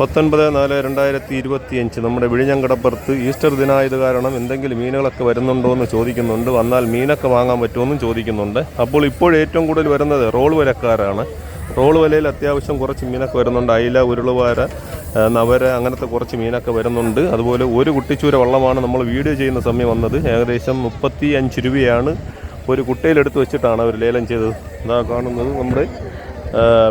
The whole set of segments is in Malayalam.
പത്തൊൻപത് നാല് രണ്ടായിരത്തി ഇരുപത്തിയഞ്ച്. നമ്മുടെ വിഴിഞ്ഞങ്കടപ്പുറത്ത് ഈസ്റ്റർ ദിനായത് കാരണം എന്തെങ്കിലും മീനുകളൊക്കെ വരുന്നുണ്ടോ എന്ന് ചോദിക്കുന്നുണ്ട്. വന്നാൽ മീനൊക്കെ വാങ്ങാൻ പറ്റുമെന്നും ചോദിക്കുന്നുണ്ട്. അപ്പോൾ ഇപ്പോൾ ഏറ്റവും കൂടുതൽ വരുന്നത് റോൾ വരക്കാരാണ് റോൾ വലയിൽ അത്യാവശ്യം കുറച്ച് മീനൊക്കെ വരുന്നുണ്ട്. അയില ഉരുളുവാര നവര അങ്ങനത്തെ കുറച്ച് മീനൊക്കെ വരുന്നുണ്ട്. അതുപോലെ ഒരു കുട്ടിച്ചൂര വള്ളമാണ് നമ്മൾ വീഡിയോ ചെയ്യുന്ന സമയം വന്നത്. ഏകദേശം മുപ്പത്തി അഞ്ച് രൂപയാണ് ഒരു കുട്ടയിലെടുത്ത് വെച്ചിട്ടാണ് അവർ ലേലം ചെയ്തത്. ഇതാ കാണുന്നത് നമ്മുടെ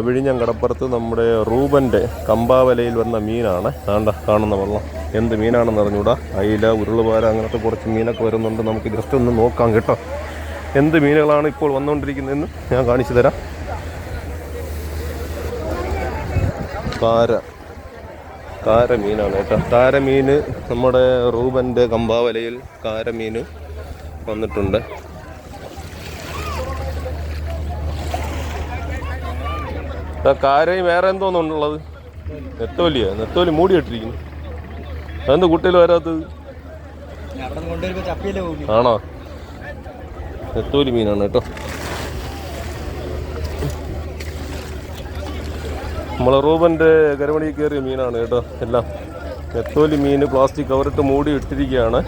വിഴിഞ്ഞം കടപ്പുറത്ത് നമ്മുടെ റൂബന്റെ കമ്പാവലയിൽ വന്ന മീനാണ്. ആണ്ട കാണുന്ന വെള്ളം. എന്ത് മീനാണെന്ന് അറിഞ്ഞൂടാ? അയില ഉരുളുപാല അങ്ങനത്തെ കുറച്ച് മീനൊക്കെ വരുന്നുണ്ട്. നമുക്ക് ജസ്റ്റ് ഒന്ന് നോക്കാം കേട്ടോ. എന്ത് മീനുകളാണ് ഇപ്പോൾ വന്നുകൊണ്ടിരിക്കുന്നതെന്ന് ഞാൻ കാണിച്ചു തരാം. കാര കാരമീനാണ് കേട്ടോ. കാരമീൻ നമ്മുടെ റൂബന്റെ കമ്പാവലയിൽ കാരമീൻ വന്നിട്ടുണ്ട്. കാരയും വേറെ എന്തോന്നുള്ളത് നെത്തോലിയ നെത്തോലി മൂടിയിട്ടിരിക്കുന്നു. അതെന്ത് കുട്ടിയിൽ വരാത്തത്? ആണോ? നെത്തോലി മീനാണ് കേട്ടോ. നമ്മളെ റൂബന്റെ കരമണി കയറിയ മീനാണ് കേട്ടോ എല്ലാം. നെത്തോലി മീൻ പ്ലാസ്റ്റിക് കവറിട്ട് മൂടി ഇട്ടിരിക്കുകയാണ്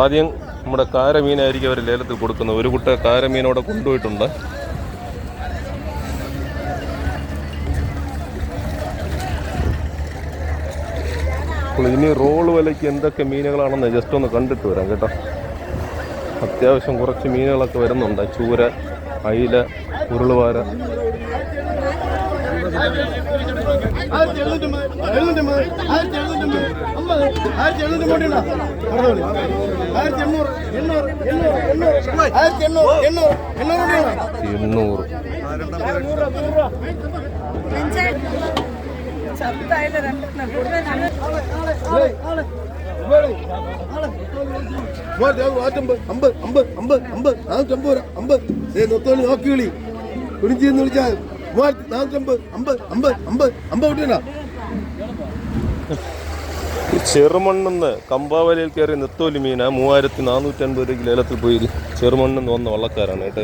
ആദ്യം നമ്മുടെ കാര മീനായിരിക്കും അവർ ലേലത്തിൽ കൊടുക്കുന്നത്. ഒരു കുട്ട കാര മീനോടെ കൊണ്ടുപോയിട്ടുണ്ട്. ഇനി റോൾ വിലയ്ക്ക് എന്തൊക്കെ മീനുകളാണെന്ന് ജസ്റ്റ് ഒന്ന് കണ്ടിട്ട് വരാം കേട്ടോ. അത്യാവശ്യം കുറച്ച് മീനുകളൊക്കെ വരുന്നുണ്ട്. ചൂര അയില ഉരുളുവാര. എണ്ണൂറ്. നോക്കി ചെറുമണ്ണെന്ന് കമ്പാവലയിൽ കയറി നെത്തോലി മീന മൂവായിരത്തി നാനൂറ്റി അൻപത് രൂപയ്ക്ക് ലേലത്തിൽ പോയി. ചെറുമണ്ണെന്ന് വന്ന വള്ളക്കാരാണ് കേട്ടോ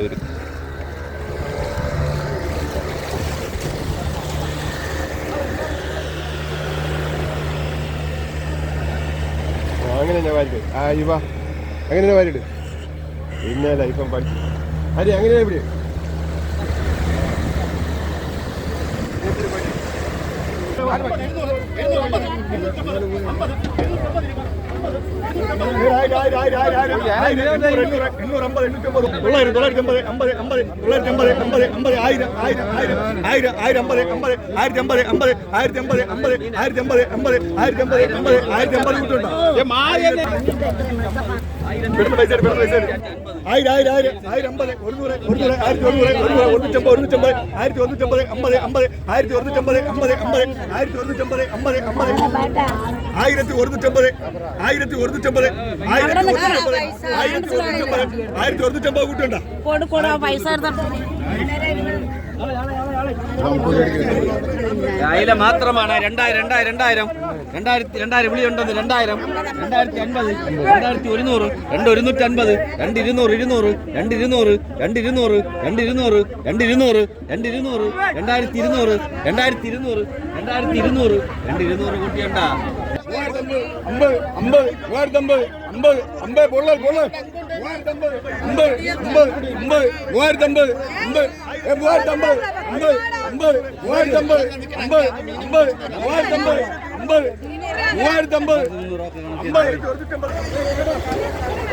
അങ്ങനെ ഞാൻ വാരിട്ട് ആ ഇവ. അങ്ങനെ വാരിട്ട് പിന്നെ ലൈഫം പഠിച്ചു. അരി അങ്ങനെ ഇവിടെ. ആയിരം ആയിരം ആയിരം ആയിരം അമ്പത് ഒരുന്നൂറ് ഒരുന്നൂറ് ആയിരത്തി ഒരുന്നൂറ് ഒരുന്നൂറ് ഒരുന്നൂറ്റമ്പത് ഒരുന്നൂറ്റമ്പത് ആയിരത്തി ഒരുന്നൂറ്റമ്പത് അമ്പത് അമ്പത് ആയിരത്തി ഒരുന്നൂറ്റമ്പത് അമ്പത് അമ്പത് ആയിരത്തി ഒരുന്നൂറ്റമ്പത് അമ്പത്. അമ്പത് ആയിരത്തി ഒരുന്നൂറ്റമ്പത് ആയിരത്തി ഒരുന്നൂറ്റമ്പത് ആയിരത്തി ഒരുന്നൂറ്റമ്പത് ആയിരത്തി ഒരുന്നൂറ്റമ്പത് ആയിരത്തി ഒരുന്നൂറ്റമ്പത് കൂട്ടുണ്ടോ കൊടുക്കൂടാ പൈസ മാത്രമാണ് രണ്ടായിരം രണ്ടായിരം രണ്ടായിരം. രണ്ടായിരത്തി രണ്ടായിരം വിളി ഉണ്ടെന്ന് രണ്ടായിരം. രണ്ടായിരത്തി അൻപത് രണ്ടായിരത്തി ഒരുന്നൂറ് രണ്ട് ഒരുന്നൂറ്റി അൻപത് രണ്ട് ഇരുന്നൂറ് ഇരുന്നൂറ് രണ്ട് ഇരുന്നൂറ് രണ്ട് ഇരുന്നൂറ് രണ്ട് ഇരുന്നൂറ് രണ്ട് ഇരുന്നൂറ് രണ്ട് ഇരുന്നൂറ് രണ്ടായിരത്തി ഇരുന്നൂറ് രണ്ടായിരത്തി ഇരുന്നൂറ് രണ്ടായിരത്തി ഇരുന്നൂറ് രണ്ട് ഇരുന്നൂറ് കൂട്ടിയണ്ട. അമ്പത് അമ്പത് അമ്പത് അമ്പത് അമ്പത് പൊള്ളൽ പൊള്ളൽ.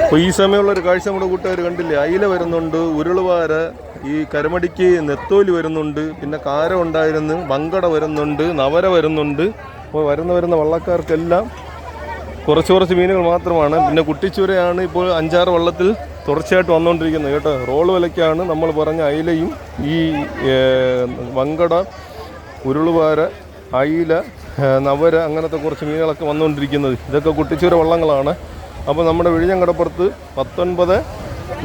അപ്പോൾ ഈ സമയമുള്ള ഒരു കാഴ്ച നമ്മുടെ കൂട്ടുകാർ കണ്ടില്ലേ? അയില വരുന്നുണ്ട് ഉരുളുവാര ഈ കരമടിക്ക് നെത്തോലി വരുന്നുണ്ട് പിന്നെ കാര ഉണ്ടായിരുന്നു വങ്കട വരുന്നുണ്ട് നവര വരുന്നുണ്ട്. അപ്പോൾ വരുന്ന വരുന്ന വള്ളക്കാർക്കെല്ലാം കുറച്ച് കുറച്ച് മീനുകൾ മാത്രമാണ്. പിന്നെ കുട്ടിച്ചൂരയാണ് ഇപ്പോൾ അഞ്ചാറ് വള്ളത്തിൽ തുടർച്ചയായിട്ട് വന്നുകൊണ്ടിരിക്കുന്നത് കേട്ടോ. റോൾ വിലയ്ക്കാണ് നമ്മൾ പറഞ്ഞ അയിലയും ഈ വങ്കട ഉരുളുവാര അയില നവര അങ്ങനത്തെ കുറച്ച് മീനുകളൊക്കെ വന്നുകൊണ്ടിരിക്കുന്നത്. ഇതൊക്കെ കുട്ടിച്ചൂര വള്ളങ്ങളാണ്. അപ്പോൾ നമ്മുടെ വിഴിഞ്ഞം കടപ്പുറത്ത് പത്തൊൻപത്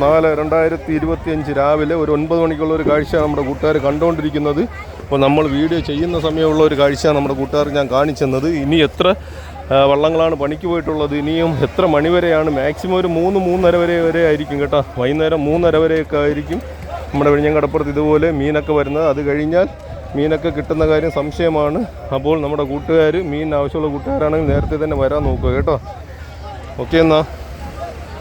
നാല് രണ്ടായിരത്തി ഇരുപത്തിയഞ്ച് രാവിലെ ഒരു ഒൻപത് മണിക്കുള്ള ഒരു കാഴ്ച നമ്മുടെ കൂട്ടുകാർ കണ്ടുകൊണ്ടിരിക്കുന്നത്. അപ്പോൾ നമ്മൾ വീഡിയോ ചെയ്യുന്ന സമയമുള്ള ഒരു കാഴ്ച നമ്മുടെ കൂട്ടുകാർ ഞാൻ കാണിച്ചെന്നത്. ഇനി എത്ര വള്ളങ്ങളാണ് പണിക്ക് പോയിട്ടുള്ളത്. ഇനിയും എത്ര മണി വരെയാണ് മാക്സിമം ഒരു മൂന്ന് മൂന്നര വരെ വരെ ആയിരിക്കും കേട്ടോ. വൈകുന്നേരം മൂന്നര വരെയൊക്കെ ആയിരിക്കും നമ്മുടെ വിഴിഞ്ഞം കടപ്പുറത്ത് ഇതുപോലെ മീനൊക്കെ വരുന്നത്. അത് കഴിഞ്ഞാൽ മീനൊക്കെ കിട്ടുന്ന കാര്യം സംശയമാണ്. അപ്പോൾ നമ്മുടെ കൂട്ടുകാർ മീൻ ആവശ്യമുള്ള കൂട്ടുകാരാണെങ്കിൽ നേരത്തെ തന്നെ വരാൻ നോക്കുക കേട്ടോ. ഓക്കെ എന്നാ.